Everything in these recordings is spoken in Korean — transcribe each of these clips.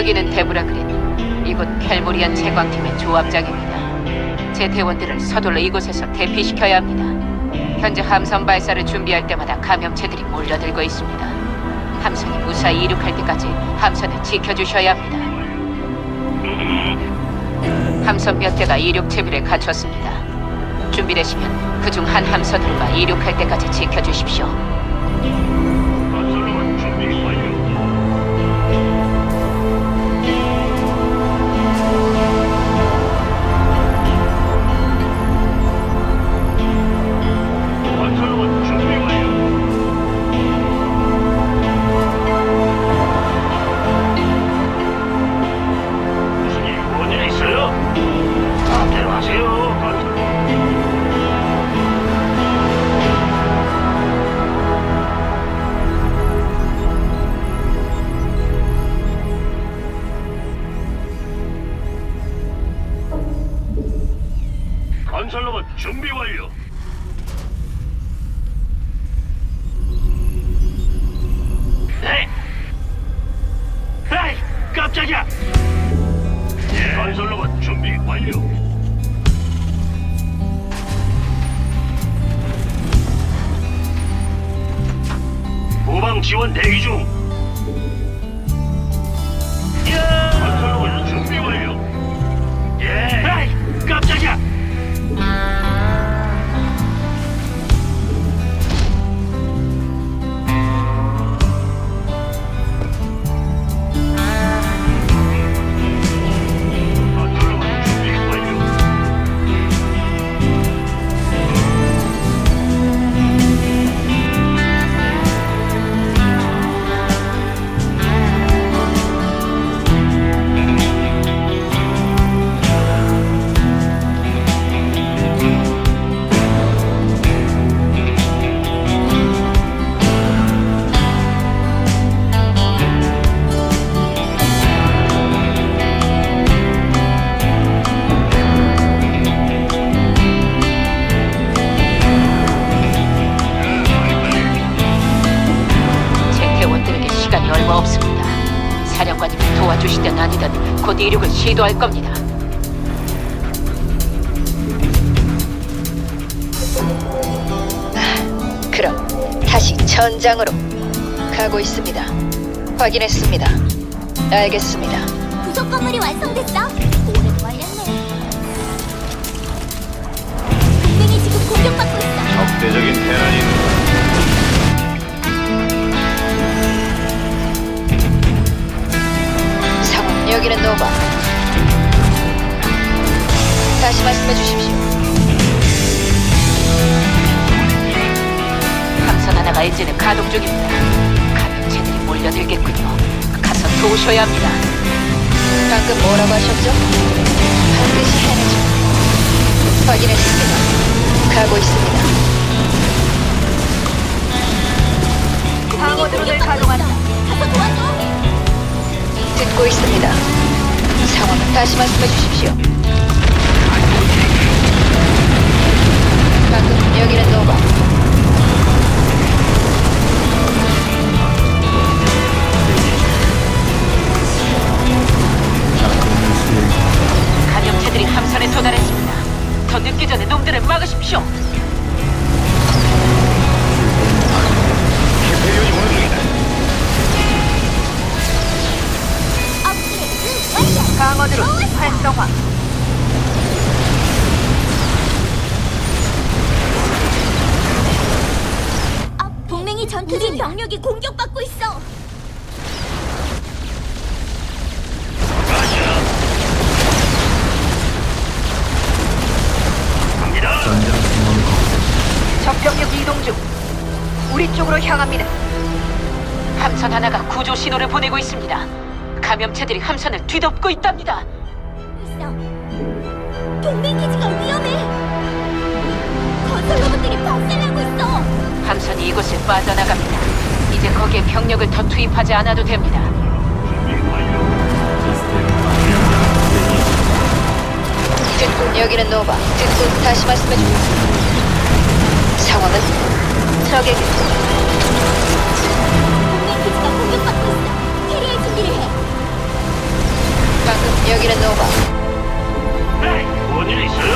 여기는 데브라 그린. 이곳 켈모리안 채광팀의 조합장입니다. 제 대원들을 서둘러 이곳에서 대피시켜야 합니다. 현재 함선 발사를 준비할 때마다 감염체들이 몰려들고 있습니다. 함선이 무사히 이륙할 때까지 함선을 지켜주셔야 합니다. 함선 몇 대가 이륙 채비를 갖췄습니다. 준비되시면 그중 한 함선으로가 이륙할 때까지 지켜주십시오. 깜짝이야. 예. 건설 로봇 준비 완료. 후방 지원 대기 중. 예. 건설 로봇 준비 완료. 예. 에이, 깜짝이야. 주시든 아니든 곧 이륙을 시도할 겁니다. 그럼 다시 전장으로 가고 있습니다. 확인했습니다. 알겠습니다. 부속 건물이 완성됐어. 오래 걸렸네. 동맹이 지금 공격받고 있어. 적대적인 대란이 여기는 노바. 다시 말씀해 주십시오. 함선 하나가 이제는 가동 중입니다. 감염체들이 몰려들겠군요. 가서 도우셔야 합니다. 방금 뭐라고 하셨죠? 반드시 해내죠. 확인했습니다. 가고 있습니다. 방어드론을 가동한다. 가서 도와줘. 듣고 있습니다. 상황 다시 말씀해 주십시오. 쪽으로 향합니다. 함선 하나가 구조 신호를 보내고 있습니다. 감염체들이 함선을 뒤덮고 있답니다. 있어. 동맹 기지가 위험해. 건설 로봇들이 박살나고 있어. 함선이 이곳을 빠져나갑니다. 이제 거기에 병력을 더 투입하지 않아도 됩니다. 듣고 여기는 노바. 듣고 다시 말씀해 주십시오. 상황은 적에게 동맹 기지가 공격받고 있어. 캐리의 해. 에이, 원인이 있어요?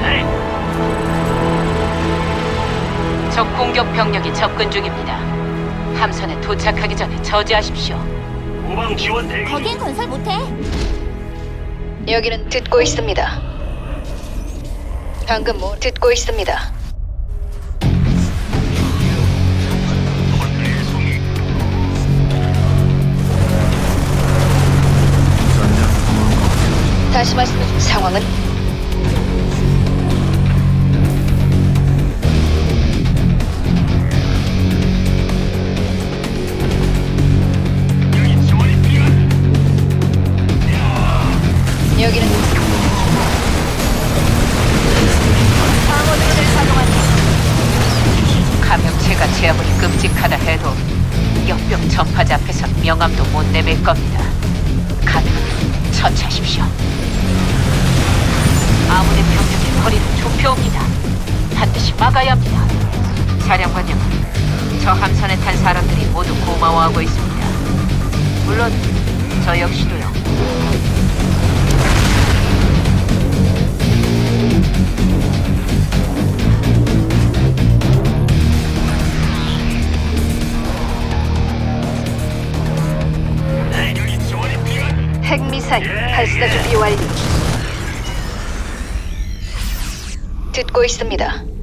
네. 적 공격 병력이 접근 중입니다. 함선에 도착하기 전에 저지하십시오. 후방 지원 대기. 거긴 건설 못해. 여기는 듣고 있습니다. 방금 뭐 듣고 있습니다. 다시 말씀해 주 상황은 여기는 감염체가 제 아무리 끔찍하다 해도 역병 전파자 앞에서 명함도 못 내밀 겁니다. 가면 처치하십시오. 아무리 병력의 거리는 좁혀옵니다. 반드시 막아야 합니다. 사령관님, 저 함선에 탄 사람들이 모두 고마워하고 있습니다. 물론 저 역시도요. 발사 준비. 듣고 있습니다.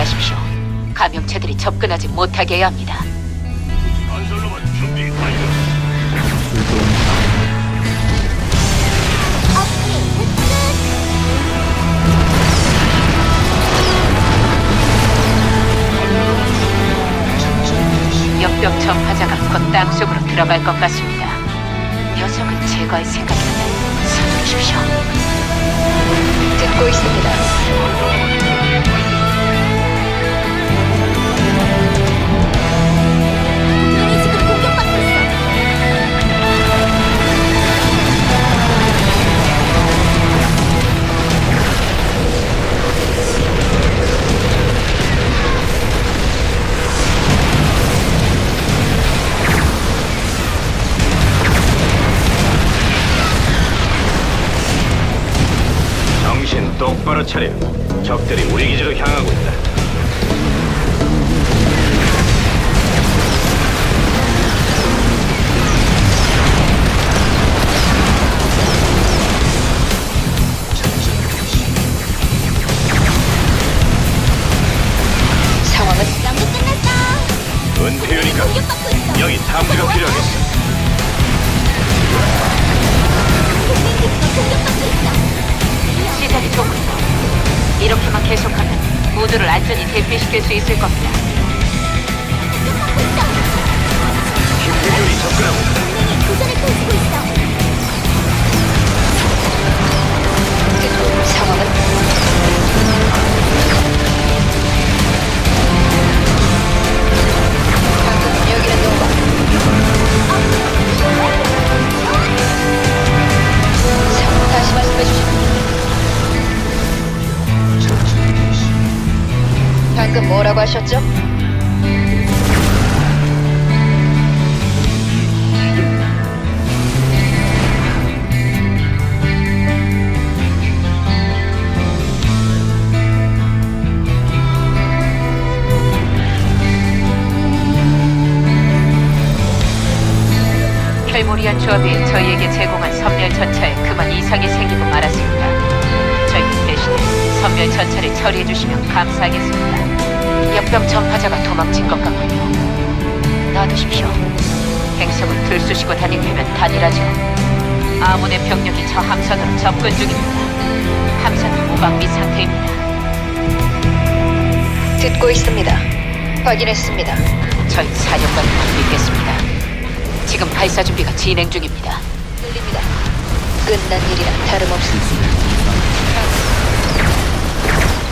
단단히 하십시오. 감염체들이 접근하지 못하게 해야 합니다. 건설로 준비 완료. 역병 전파자가 곧 땅속으로 들어갈 것 같습니다. 녀석을 제거할 생각이라면 서두르십시오. 듣고 있습니다. 대피 뭐라고 하셨죠? 켈모리안 조합이 저희에게 제공한 섬멸 전차에 그만 이상이 생기고 말았습니다. 저희 대신에 섬멸 전차를 처리해 주시면 감사하겠습니다. 역병 전파자가 도망친 것 같군요. 놔두십시오. 행성을 들쑤시고 다니려면 단일하죠. 아몬의 병력이 저 함선으로 접근 중입니다. 함선은 무방비 상태입니다. 듣고 있습니다. 확인했습니다. 저희 사령관님을 믿겠습니다. 지금 발사 준비가 진행 중입니다. 들립니다. 끝난 일이라 다름없습니다.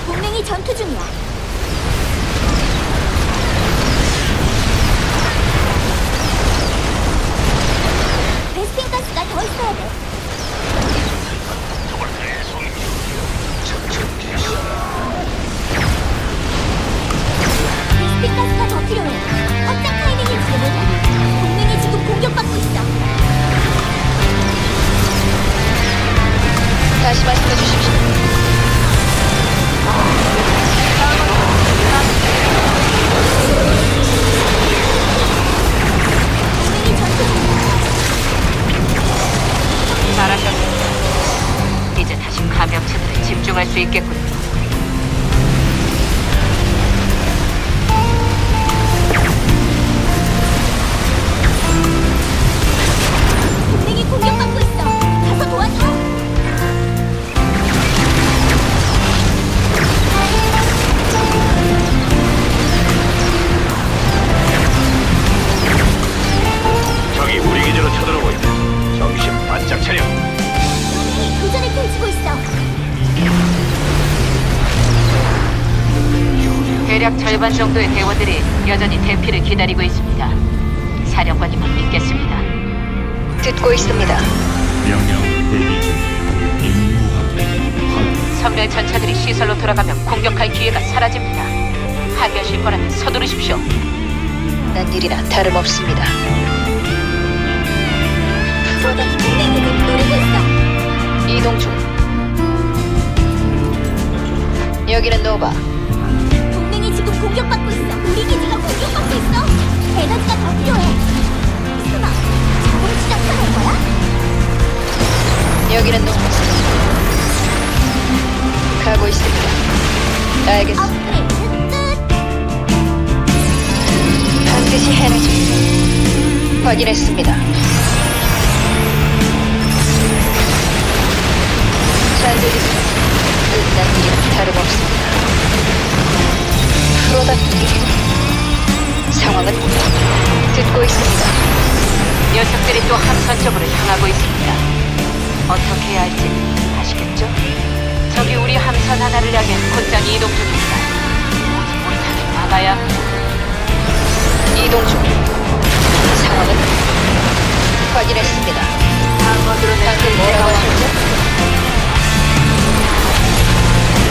동맹이 전투 중이야. 집중할 대략 절반 정도의 대원들이 여전히 대피를 기다리고 있습니다. 사령관님을 믿겠습니다. 듣고 있습니다. 명령 대기 중 임무 확인 확인 선멸 전차들이 시설로 돌아가면 공격할 기회가 사라집니다. 하기하실 거라면 서두르십시오. 난 일이나 다름없습니다. 이동 중. 여기는 노바. 공격받고 있어. 우리 기지가 공격받고 있어. 에너지가 더 필요해. 스마, 자동 시작하는 거야? 여기는 노바. 가고 있습니다. 알겠습니다. 업그레이드 끝. 반드시 해내죠. 확인했습니다. 어떻게 해야 할지 아시겠죠? 저기 우리 함선 하나를 향해 곧장 이동 중입니다. 오지 못하게 막아야. 이동 중. 상황은 확인했습니다. 방어드로 방금 뭐라고 하셨죠?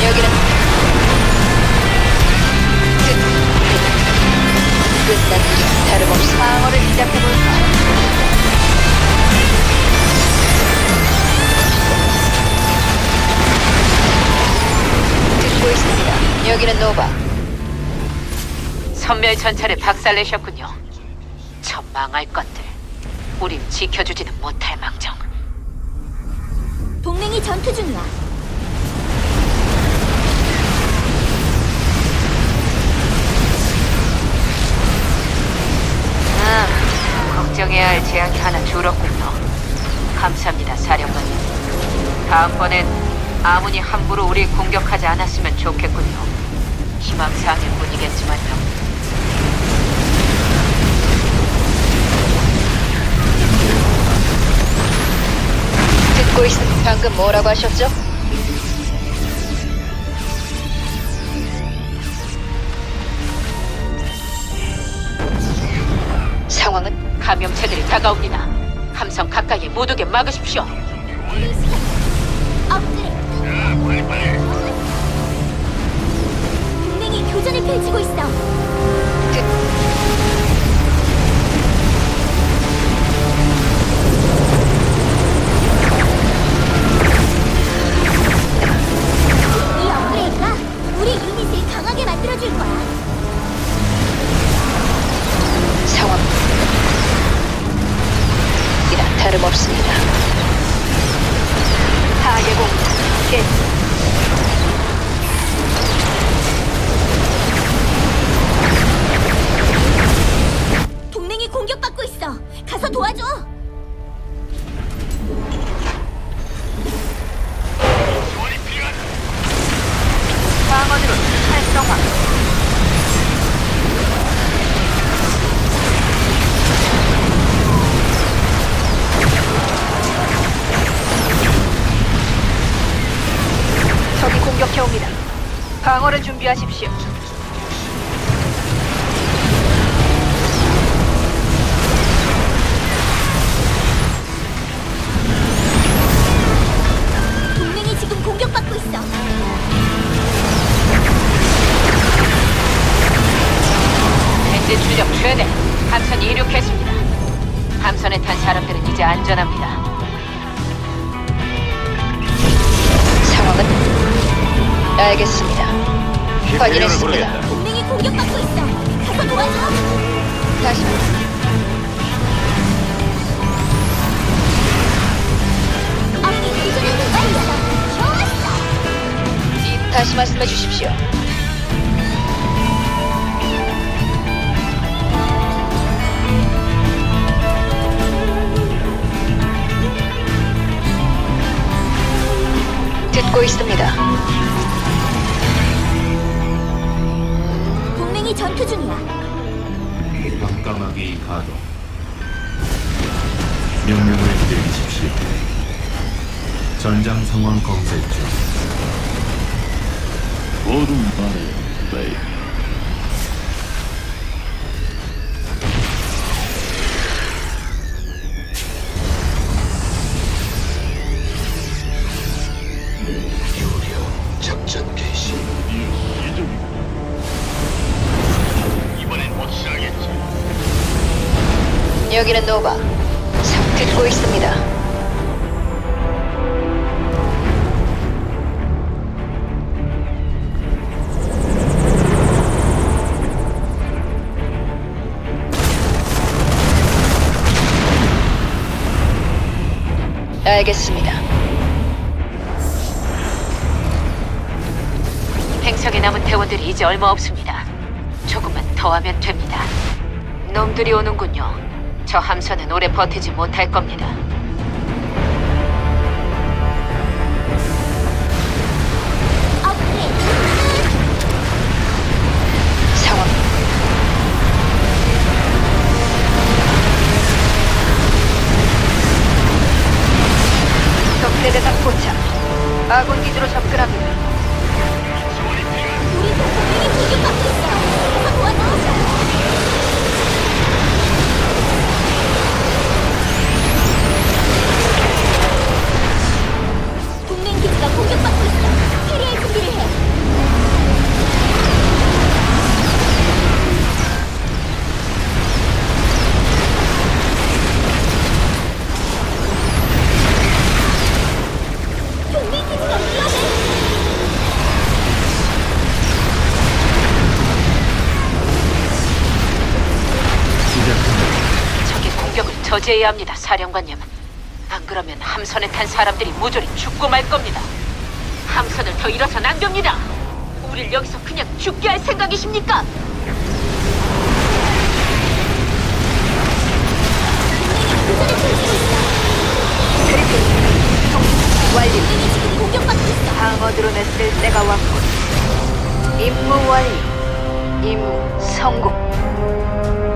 여기는 끝. 일이 다름없습니다. 방어를 시작해볼까? 듣고 있습니다. 여기는 노바. 선멸 전차를 박살내셨군요. 저 망할 것들. 우릴 지켜주지는 못할 망정. 동맹이 전투 중이야. 아, 걱정해야 할 재앙이 하나 줄었군요. 감사합니다, 사령관님. 다음번엔 아무니 함부로 우리 공격하지 않았으면 좋겠군요. 희망사항일 뿐이겠지만요. 듣고 있습니다. 방금 뭐라고 하셨죠? 상황은 감염체들이 다가옵니다. 함성 가까이에 못 오게 막으십시오. 동맹이 교전을 펼치고 있어. 듣이 업그레이드가 우리 유닛을 강하게 만들어줄 거야. 상황 다름없습니다. 타계공 개 동맹이 공격받고 있어. 가서 도와줘. 해옵니다. 방어를 준비하십시오. 동맹이 지금 공격받고 있어. 엔진 출력 최대. 함선이 이륙했습니다. 함선에 탄 사람들은 이제 안전합니다. 알겠습니다. 확인했습니다. 동맹이 공격받고 있어. 가서 도와줘. 다시 앞뒤 교전을 완료. 좋았어. 다시 말씀해 주십시오. 듣고 있습니다. 전투 중이야. 밤까마귀 가동. 명령을 내리십시오. 전장 상황 검색 중. 모두 말해, 레이. 여기는 노바. 상 듣고 있습니다. 알겠습니다. 행성에 남은 대원들이 이제 얼마 없습니다. 조금만 더 하면 됩니다. 놈들이 오는군요. 저 함선은 오래 버티지 못할 겁니다. 업그레이드. 상황 적대 대상 포착. 아군 기지로 접근합니다. 기지가 공격받고 있어. 캐리할 준비를 해. 동맹 기지가 위험해. 시작합니다. 적의 공격을 저지해야 합니다, 사령관님. 안 그러면 함선에 탄 사람들이 모조리 죽고 말 겁니다. 함선을 더 잃어선 안 됩니다. 우릴 여기서 그냥 죽게 할 생각이십니까? 완료. 지금 공격받고 있어. 방어 드론을 쓸 때가 왔군. 임무 완료. 임무 성공.